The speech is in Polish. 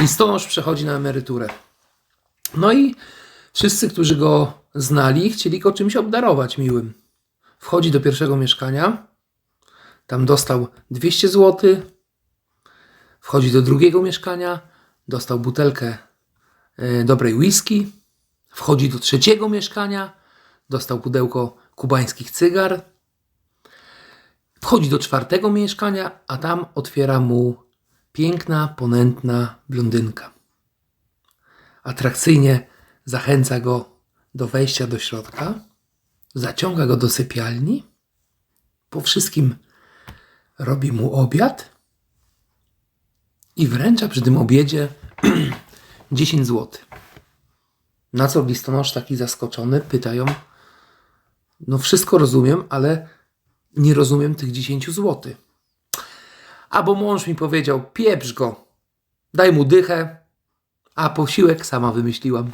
Listonosz przechodzi na emeryturę. No i wszyscy, którzy go znali, chcieli go czymś obdarować miłym. Wchodzi do pierwszego mieszkania, tam dostał 200 zł. Wchodzi do drugiego mieszkania, dostał butelkę e, dobrej whisky. Wchodzi do trzeciego mieszkania, dostał pudełko kubańskich cygar. Wchodzi do czwartego mieszkania, a tam otwiera mu piękna, ponętna blondynka. Atrakcyjnie zachęca go do wejścia do środka, zaciąga go do sypialni, po wszystkim robi mu obiad i wręcza przy tym obiedzie 10 zł. Na co listonosz taki zaskoczony pyta ją, no wszystko rozumiem, ale nie rozumiem tych 10 zł. A bo mąż mi powiedział, pieprz go, daj mu dychę, a posiłek sama wymyśliłam.